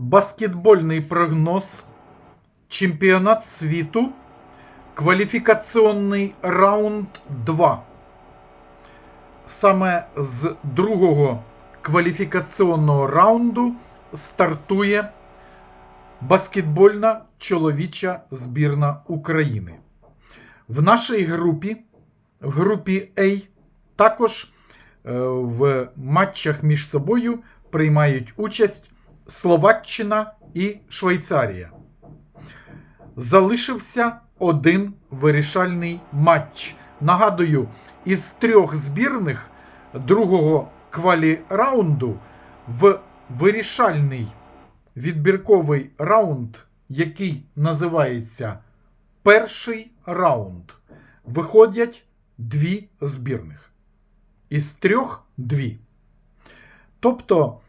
Баскетбольний прогноз. Чемпіонат світу. Кваліфікаційний раунд 2. Саме з другого кваліфікаційного раунду стартує баскетбольна чоловіча збірна України. В нашій групі, в групі А, також е, в матчах між собою приймають участь Словаччина і Швейцарія. Залишився один вирішальний матч. Нагадую, із трьох збірних другого квалі-раунду в вирішальний відбірковий раунд, який називається перший раунд, виходять дві збірних. Із трьох дві. Тобто,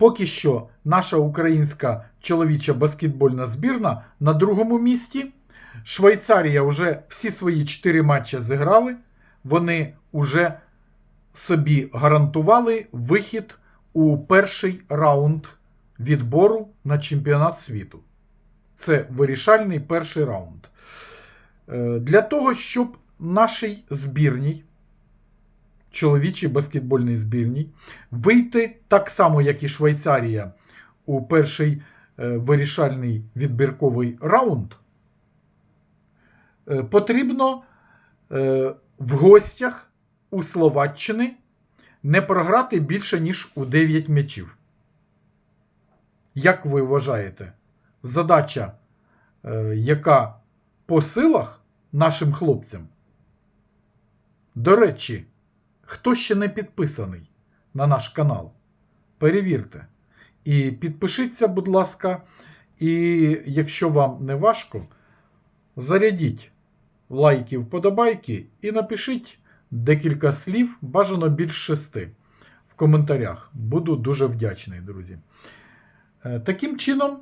поки що наша українська чоловіча баскетбольна збірна на другому місці. Швейцарія вже всі свої чотири матчі зіграли. Вони вже собі гарантували вихід у перший раунд відбору на чемпіонат світу. Це вирішальний перший раунд. Е, Для того, щоб нашій збірній, чоловічій баскетбольній збірній, вийти так само, як і Швейцарія, у перший е, вирішальний відбірковий раунд, е, потрібно е, в гостях у Словаччини не програти більше, ніж у 9 м'ячів. Як ви вважаєте, задача, яка по силах нашим хлопцям? До речі, хто ще не підписаний на наш канал, перевірте. І підпишіться, будь ласка, і якщо вам не важко, зарядіть лайки, вподобайки і напишіть декілька слів, бажано більш шести в коментарях. Буду дуже вдячний, друзі. Е, Таким чином,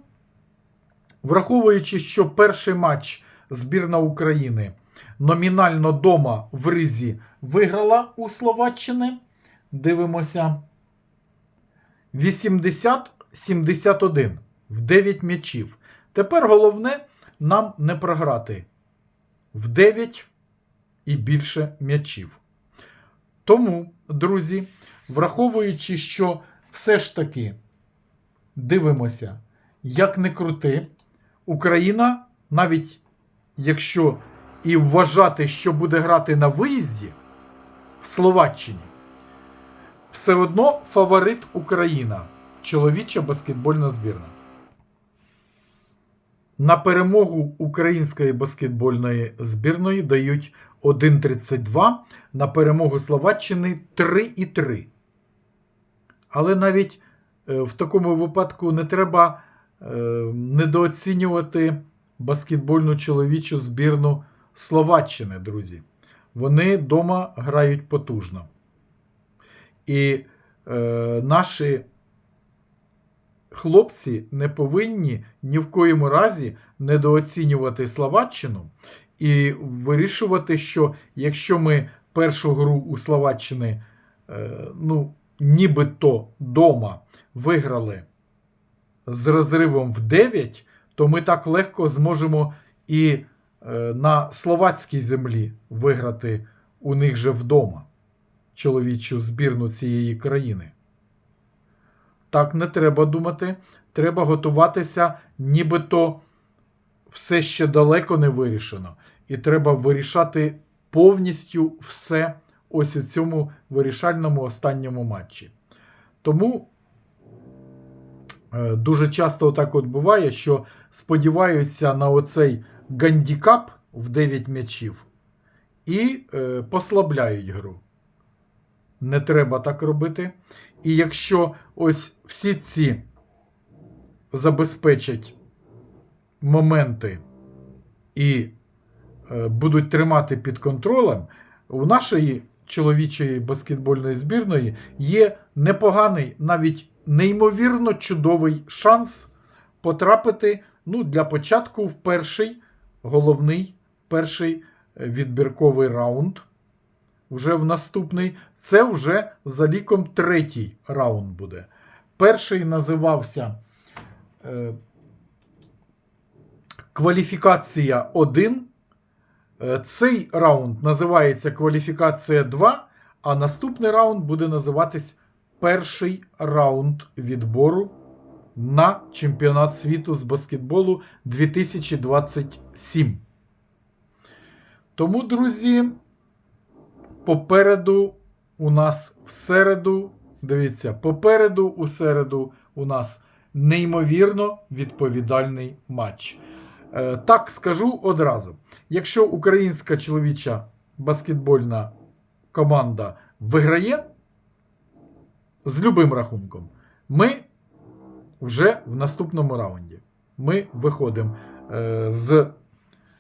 враховуючи, що перший матч збірна України номінально дома в Ризі виграла у Словаччини, дивимося 80-71 в 9 м'ячів. Тепер головне нам не програти в 9 і більше м'ячів. Тому, друзі, враховуючи, що все ж таки дивимося, як не крути, Україна, навіть якщо і вважати, що буде грати на виїзді Словаччині, все одно фаворит Україна, чоловіча баскетбольна збірна. На перемогу української баскетбольної збірної дають 1,32, на перемогу Словаччини 3,3. Але навіть е, в такому випадку не треба е, недооцінювати баскетбольну чоловічу збірну Словаччини, друзі. Вони вдома грають потужно. І е, наші хлопці не повинні ні в коєму разі недооцінювати Словаччину і вирішувати, що якщо ми першу гру у Словаччини, е, ну, нібито дома виграли з розривом в 9, то ми так легко зможемо і на словацькій землі виграти у них же вдома чоловічу збірну цієї країни. Так не треба думати. Треба готуватися, нібито все ще далеко не вирішено. І треба вирішати повністю все ось у цьому вирішальному останньому матчі. Тому е, дуже часто так от буває, що сподіваються на оцей гандікап в 9 м'ячів і е, послабляють гру. Не треба так робити. І якщо ось всі ці забезпечать моменти і е, будуть тримати під контролем, у нашої чоловічої баскетбольної збірної є непоганий, навіть неймовірно чудовий шанс потрапити ну, для початку в перший головний перший е, відбірковий раунд вже в наступний. Це вже за ліком третій раунд буде. Перший називався е, кваліфікація 1. Е, Цей раунд називається кваліфікація 2, а наступний раунд буде називатись перший раунд відбору на чемпіонат світу з баскетболу 2027. Тому, друзі, попереду у нас в середу, дивіться, попереду у середу у нас неймовірно відповідальний матч. Е, Так скажу одразу: якщо українська чоловіча баскетбольна команда виграє з любим рахунком, ми вже в наступному раунді. Ми виходимо е, з,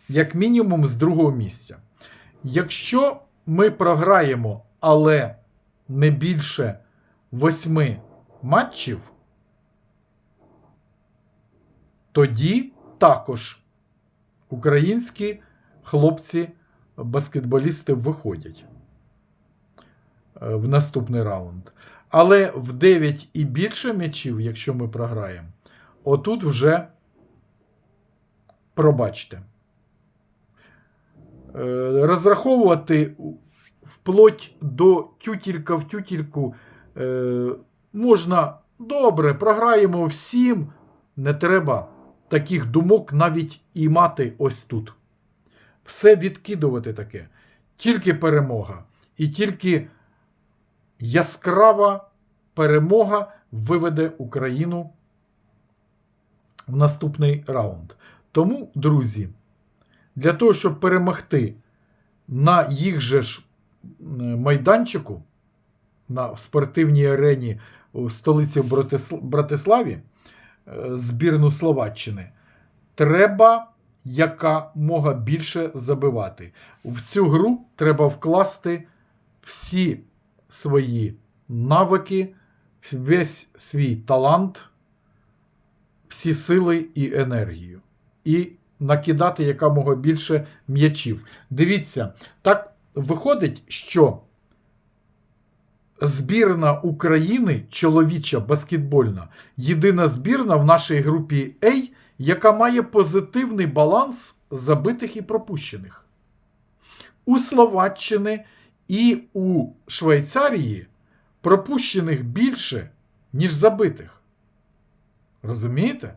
як мінімум, з другого місця. Якщо ми програємо, але не більше восьми матчів, тоді також українські хлопці-баскетболісти виходять е, в наступний раунд. Але в 9 і більше м'ячів, якщо ми програємо, отут вже пробачте. Е, Розраховувати вплоть до тютілька в тютільку е, можна добре, програємо всім. Не треба таких думок навіть і мати ось тут. Все відкидувати таке. Тільки перемога. І тільки яскрава перемога виведе Україну в наступний раунд. Тому, друзі, для того, щоб перемогти на їх же ж майданчику, на спортивній арені у столиці Братиславі, е, збірну Словаччини, треба якомога більше забивати. В цю гру треба вкласти всі свої навики, весь свій талант, всі сили і енергію. І накидати якомога більше м'ячів. Дивіться, так виходить, що збірна України, чоловіча баскетбольна, єдина збірна в нашій групі А, яка має позитивний баланс забитих і пропущених. У Словаччини і у Швейцарії пропущених більше, ніж забитих. Розумієте?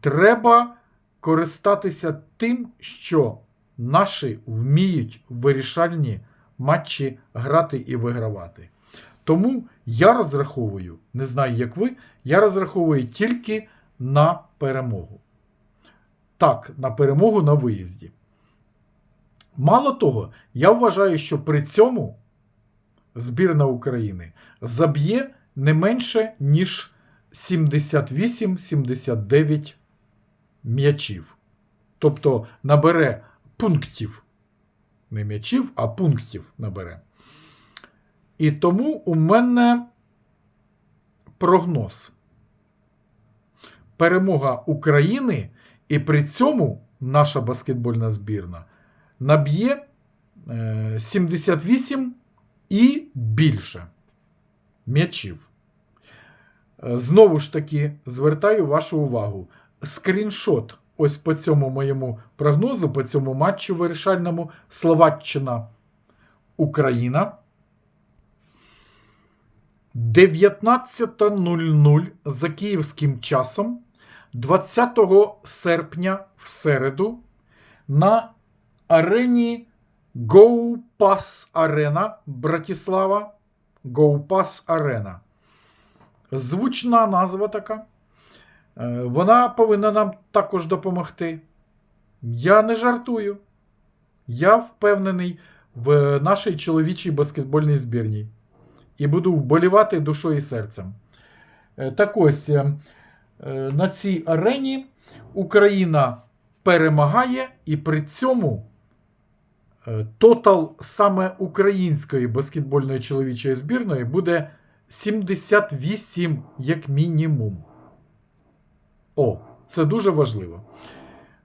Треба користатися тим, що наші вміють вирішальні матчі грати і вигравати. Тому я розраховую, не знаю, як ви, я розраховую тільки на перемогу. Так, на перемогу на виїзді. Мало того, я вважаю, що при цьому збірна України заб'є не менше, ніж 78-79 м'ячів. Тобто набере пунктів. Не м'ячів, а пунктів набере. І тому у мене прогноз. Перемога України, і при цьому наша баскетбольна збірна наб'є е, 78 і більше м'ячів. Е, Знову ж таки, звертаю вашу увагу. Скріншот ось по цьому моєму прогнозу, по цьому матчу вирішальному Словаччина Україна. 19.00 за київським часом 20 серпня в середу на арені Go Pass Arena Братислава. Go Pass Arena. Звучна назва така. Е, Вона повинна нам також допомогти. Я не жартую. Я впевнений в нашій чоловічій баскетбольній збірній. І буду вболівати душою і серцем. Е, Так ось е, на цій арені Україна перемагає, і при цьому тотал саме української баскетбольної чоловічої збірної буде 78 як мінімум. О, це дуже важливо.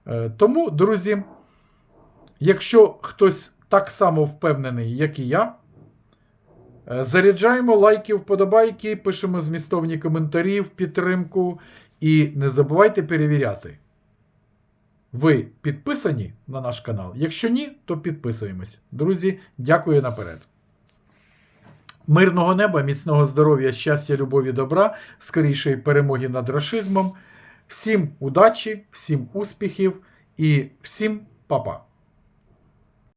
Е, Тому, друзі, якщо хтось так само впевнений, як і я, Е, Заряджаємо лайки, вподобайки, пишемо змістовні коментарі в підтримку. І не забувайте перевіряти. Ви підписані на наш канал? Якщо ні, то підписуємось. Друзі, дякую наперед. Мирного неба, міцного здоров'я, щастя, любові, добра, скорішої перемоги над рашизмом. Всім удачі, всім успіхів і всім па-па.